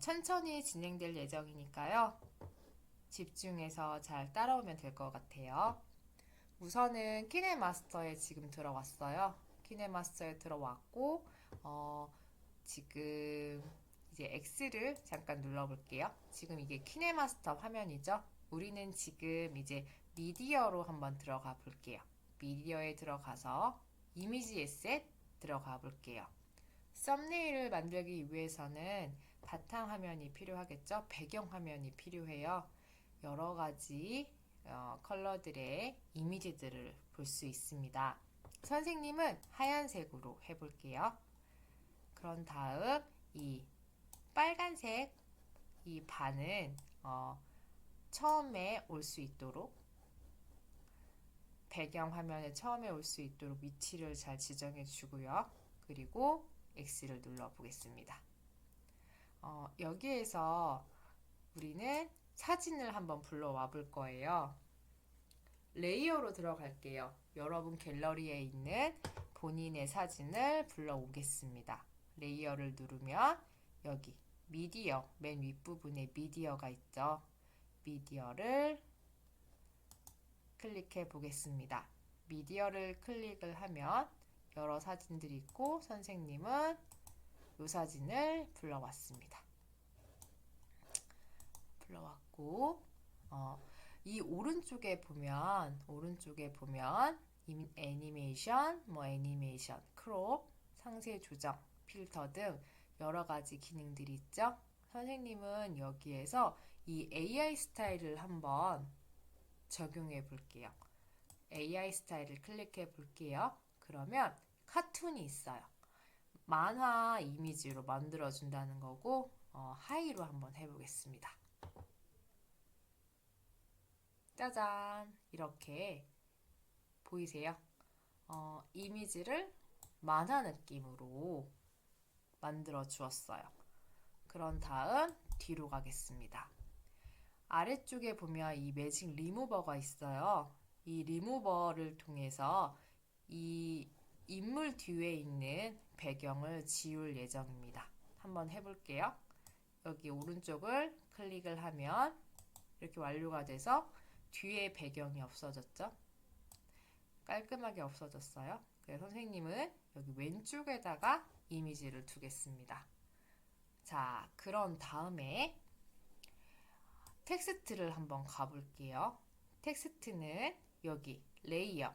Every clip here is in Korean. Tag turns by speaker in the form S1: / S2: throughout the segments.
S1: 천천히 진행될 예정이니까요. 집중해서 잘 따라오면 될 것 같아요. 우선은 키네마스터에 지금 들어왔어요. 키네마스터에 들어왔고, 어, 지금 이제 X를 잠깐 눌러볼게요. 지금 이게 키네마스터 화면이죠. 우리는 지금 이제 미디어로 한번 들어가 볼게요. 미디어에 들어가서 이미지 에셋 들어가 볼게요. 썸네일을 만들기 위해서는 바탕화면이 필요하겠죠? 배경화면이 필요해요. 여러 가지 어, 컬러들의 이미지들을 볼 수 있습니다. 선생님은 하얀색으로 해볼게요. 그런 다음 이 빨간색 이 반은 어, 처음에 올 수 있도록 배경 화면에 처음에 올 수 있도록 위치를 잘 지정해 주고요. 그리고 X를 눌러 보겠습니다. 어, 여기에서 우리는 사진을 한번 불러와 볼 거예요. 레이어로 들어갈게요. 여러분 갤러리에 있는 본인의 사진을 불러오겠습니다. 레이어를 누르면 여기 미디어 맨 윗부분에 미디어가 있죠. 미디어를 클릭해 보겠습니다. 미디어를 클릭을 하면 여러 사진들이 있고 선생님은 이 사진을 불러왔습니다. 불러왔고 어, 이 오른쪽에 보면 오른쪽에 보면 임- 애니메이션, 뭐 애니메이션, 크롭, 상세 조정, 필터 등 여러 가지 기능들이 있죠. 선생님은 여기에서 이 AI 스타일을 한번 적용해 볼게요. AI 스타일을 클릭해 볼게요. 그러면 카툰이 있어요. 만화 이미지로 만들어 준다는 거고 어, 하이로 한번 해보겠습니다. 짜잔 이렇게 보이세요? 어, 이미지를 만화 느낌으로 만들어 주었어요. 그런 다음 뒤로 가겠습니다. 아래쪽에 보면 이 매직 리무버가 있어요. 이 리무버를 통해서 이 인물 뒤에 있는 배경을 지울 예정입니다. 한번 해볼게요. 여기 오른쪽을 클릭을 하면 이렇게 완료가 돼서 뒤에 배경이 없어졌죠? 깔끔하게 없어졌어요. 그래서 선생님은 여기 왼쪽에다가 이미지를 두겠습니다. 자, 그런 다음에 텍스트를 한번 가볼게요. 텍스트는 여기 레이어,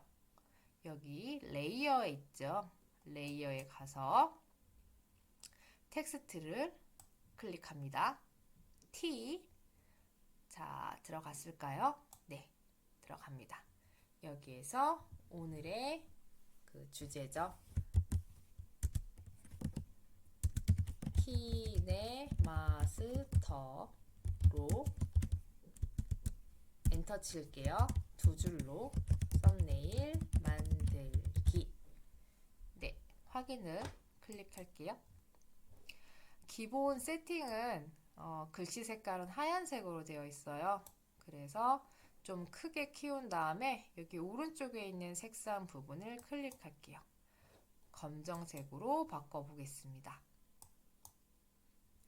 S1: 여기 레이어에 있죠. 레이어에 가서 텍스트를 클릭합니다. T. 자, 들어갔을까요? 네, 들어갑니다. 여기에서 오늘의 그 주제죠. 키네 마스터로 엔터 칠게요. 두 줄로 썸네일 만들기. 네, 확인을 클릭할게요. 기본 세팅은 어, 글씨 색깔은 하얀색으로 되어 있어요. 그래서 좀 크게 키운 다음에 여기 오른쪽에 있는 색상 부분을 클릭할게요. 검정색으로 바꿔보겠습니다.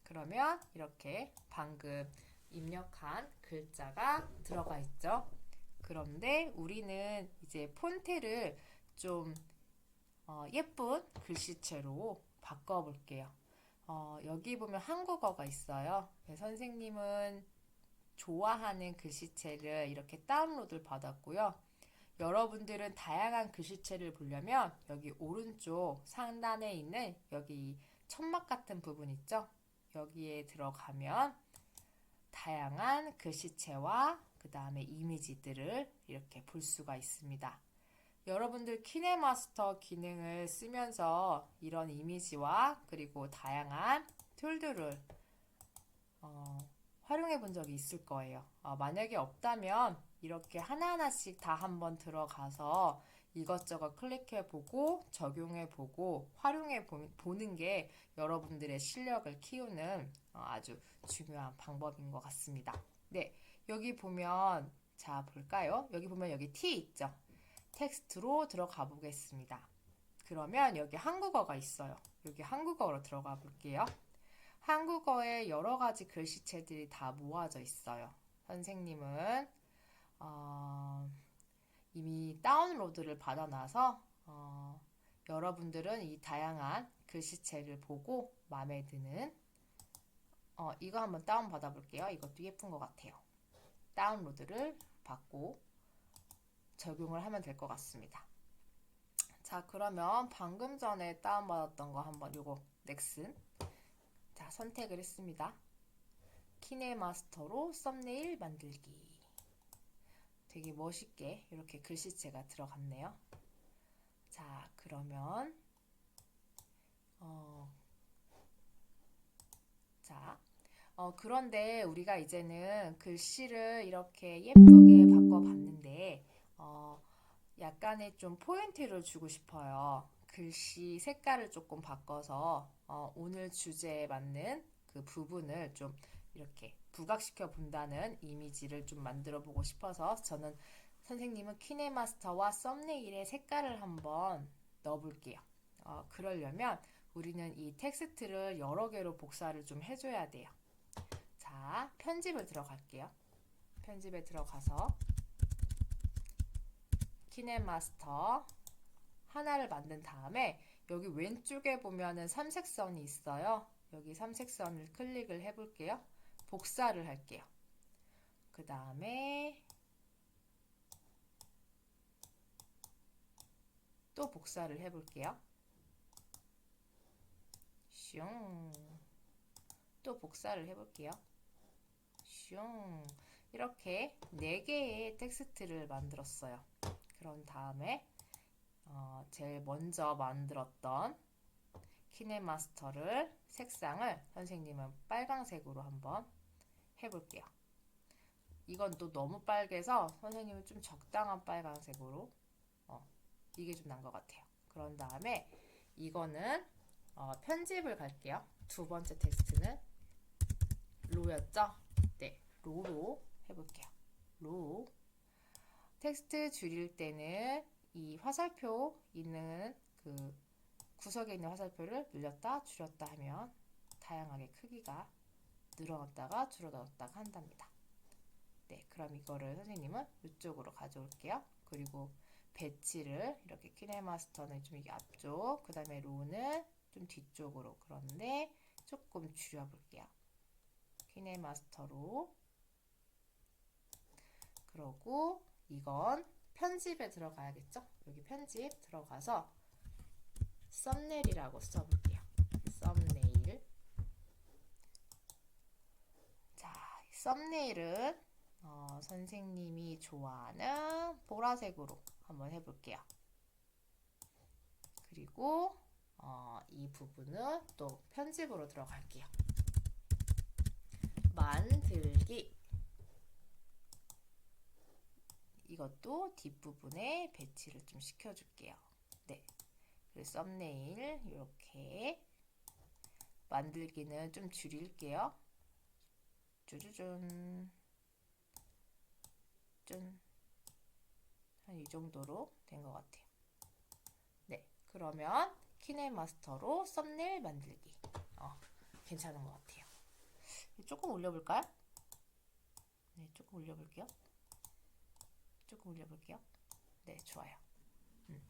S1: 그러면 이렇게 방금 입력한 글자가 들어가 있죠. 그런데 우리는 이제 폰트를 좀 어, 예쁜 글씨체로 바꿔볼게요. 어, 여기 보면 한국어가 있어요. 네, 선생님은 좋아하는 글씨체를 이렇게 다운로드를 받았고요. 여러분들은 다양한 글씨체를 보려면 여기 오른쪽 상단에 있는 여기 천막 같은 부분 있죠? 여기에 들어가면 다양한 글씨체와 그 다음에 이미지들을 이렇게 볼 수가 있습니다. 여러분들 키네마스터 기능을 쓰면서 이런 이미지와 그리고 다양한 툴들을 어, 활용해 본 적이 있을 거예요. 어, 만약에 없다면 이렇게 하나하나씩 다 한번 들어가서 이것저것 클릭해 보고 적용해 보고 활용해 보, 보는 게 여러분들의 실력을 키우는 어, 아주 중요한 방법인 것 같습니다. 네, 여기 보면 자 볼까요? 여기 보면 여기 T 있죠? 텍스트로 들어가 보겠습니다. 그러면 여기 한국어가 있어요. 여기 한국어로 들어가 볼게요. 한국어에 여러 가지 글씨체들이 다 모아져 있어요. 선생님은 어, 이미 다운로드를 받아놔서 어, 여러분들은 이 다양한 글씨체를 보고 마음에 드는 어, 이거 한번 다운 받아 볼게요. 이것도 예쁜 것 같아요. 다운로드를 받고 적용을 하면 될 것 같습니다. 자, 그러면 방금 전에 다운받았던 거 한번 요거 넥슨 자, 선택을 했습니다. 키네마스터로 썸네일 만들기 되게 멋있게 이렇게 글씨체가 들어갔네요. 자, 그러면 어, 자, 어, 그런데 우리가 이제는 글씨를 이렇게 예쁘게 바꿔 봤는데 어, 약간의 좀 포인트를 주고 싶어요. 글씨 색깔을 조금 바꿔서 어, 오늘 주제에 맞는 그 부분을 좀 이렇게 부각시켜 본다는 이미지를 좀 만들어 보고 싶어서 저는 선생님은 키네마스터와 썸네일의 색깔을 한번 넣어 볼게요. 어, 그러려면 우리는 이 텍스트를 여러 개로 복사를 좀 해줘야 돼요. 자, 편집을 들어갈게요. 편집에 들어가서 키네마스터 하나를 만든 다음에 여기 왼쪽에 보면은 삼색선이 있어요. 여기 삼색선을 클릭을 해볼게요. 복사를 할게요. 그 다음에 또 복사를 해볼게요. 슝. 또 복사를 해볼게요. 슝. 이렇게 4개의 텍스트를 만들었어요. 그런 다음에 어, 제일 먼저 만들었던 키네마스터를 색상을 선생님은 빨강색으로 한번 해볼게요. 이건 또 너무 빨개서 선생님은 좀 적당한 빨강색으로 어, 이게 좀 난 것 같아요. 그런 다음에 이거는 어, 편집을 갈게요. 두 번째 텍스트는 로였죠? 네, 로로 해볼게요. 로. 텍스트 줄일 때는 이 화살표 있는 그 구석에 있는 화살표를 늘렸다 줄였다 하면 다양하게 크기가 늘어났다가 줄어들었다가 한답니다. 네, 그럼 이거를 선생님은 이쪽으로 가져올게요. 그리고 배치를 이렇게 키네마스터는 좀 앞쪽, 그 다음에 로는 좀 뒤쪽으로 그런데 조금 줄여볼게요. 키네마스터로 그러고 이건 편집에 들어가야겠죠? 여기 편집 들어가서 썸네일이라고 써볼게요. 썸네일. 자, 썸네일은 어, 선생님이 좋아하는 보라색으로 한번 해볼게요. 그리고 어, 이 부분은 또 편집으로 들어갈게요. 만들기. 이것도 뒷부분에 배치를 좀 시켜줄게요. 네. 그리고 썸네일 이렇게 만들기는 좀 줄일게요. 쭈쭈쭈 짠. 한 이 정도로 된 것 같아요. 네, 그러면 키네마스터로 썸네일 만들기. 어, 괜찮은 것 같아요. 조금 올려볼까요? 네, 조금 올려볼게요. 조금 올려볼게요. 네, 좋아요. 음.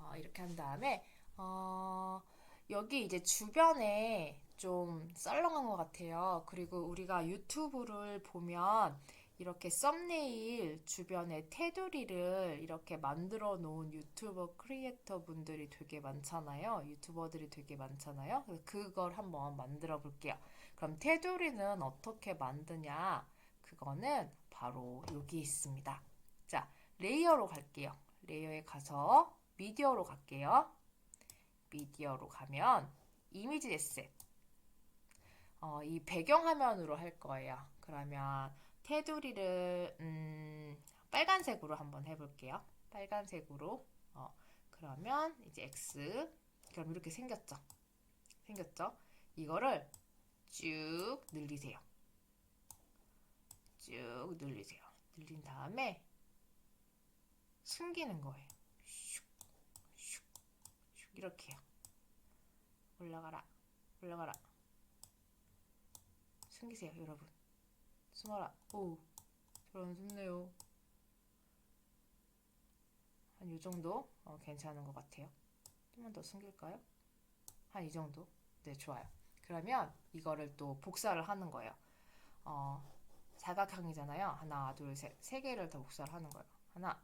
S1: 어, 이렇게 한 다음에 어, 여기 이제 주변에 좀 썰렁한 것 같아요. 그리고 우리가 유튜브를 보면 이렇게 썸네일 주변에 테두리를 이렇게 만들어 놓은 유튜버 크리에이터 분들이 되게 많잖아요. 유튜버들이 되게 많잖아요. 그래서 그걸 한번 만들어 볼게요. 그럼 테두리는 어떻게 만드냐? 그거는 바로 여기 있습니다. 자, 레이어로 갈게요. 레이어에 가서 미디어로 갈게요. 미디어로 가면 이미지 에셋. 어, 이 배경화면으로 할 거예요. 그러면 테두리를 음, 빨간색으로 한번 해볼게요. 빨간색으로. 어, 그러면 이제 X. 그럼 이렇게 생겼죠. 생겼죠? 이거를 쭉 늘리세요. 쭉 늘리세요. 늘린 다음에 숨기는 거예요. 슉, 슉, 슉 이렇게요. 올라가라, 올라가라. 숨기세요, 여러분. 숨어라. 오, 저런 숨네요. 한 이 정도 어, 괜찮은 것 같아요. 좀만 더 숨길까요? 한 이 정도. 네, 좋아요. 그러면 이거를 또 복사를 하는 거예요. 어, 사각형이잖아요. 하나, 둘, 셋. 세 개를 더 복사를 하는 거예요. 하나,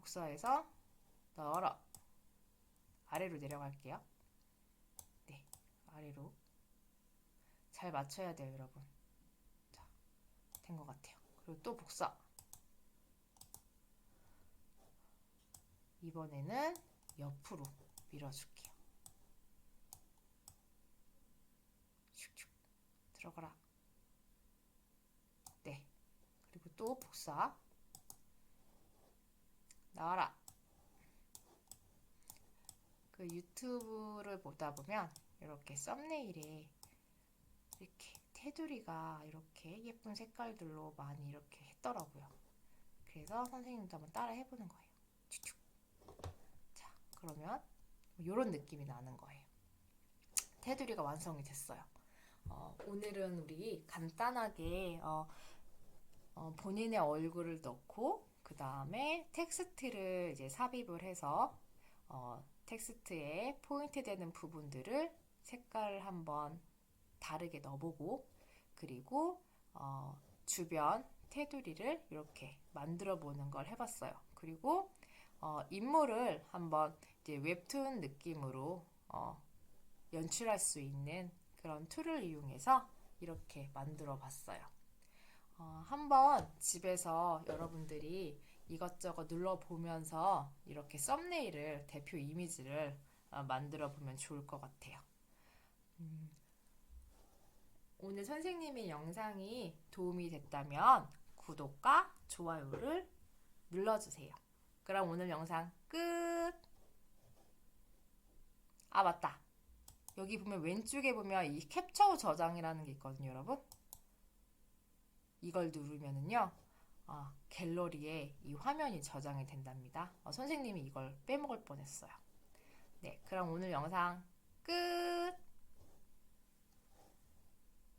S1: 복사해서 넣어라. 아래로 내려갈게요. 네, 아래로. 잘 맞춰야 돼요, 여러분. 자, 된 것 같아요. 그리고 또 복사. 이번에는 옆으로 밀어줄게요. 슉슉 들어가라. 네. 그리고 또 복사. 나와라. 그 유튜브를 보다 보면 이렇게 썸네일에 이렇게 테두리가 이렇게 예쁜 색깔들로 많이 이렇게 했더라고요. 그래서 선생님도 한번 따라 해보는 거예요. 슉슉. 자, 그러면 이런 느낌이 나는 거예요. 테두리가 완성이 됐어요. 어, 오늘은 우리 간단하게 어, 어, 본인의 얼굴을 넣고 그 다음에 텍스트를 이제 삽입을 해서 어, 텍스트에 포인트 되는 부분들을 색깔을 한번 다르게 넣어보고 그리고 어, 주변 테두리를 이렇게 만들어 보는 걸 해봤어요. 그리고 어, 인물을 한번 이제 웹툰 느낌으로 어, 연출할 수 있는 그런 툴을 이용해서 이렇게 만들어 봤어요. 어, 한번 집에서 여러분들이 이것저것 눌러보면서 이렇게 썸네일을, 대표 이미지를 어, 만들어 보면 좋을 것 같아요. 음, 오늘 선생님의 영상이 도움이 됐다면 구독과 좋아요를 눌러주세요. 그럼 오늘 영상 끝! 아, 맞다. 여기 보면 왼쪽에 보면 이 캡처 저장이라는 게 있거든요, 여러분. 이걸 누르면은요, 어, 갤러리에 이 화면이 저장이 된답니다. 어, 선생님이 이걸 빼먹을 뻔했어요. 네, 그럼 오늘 영상 끝!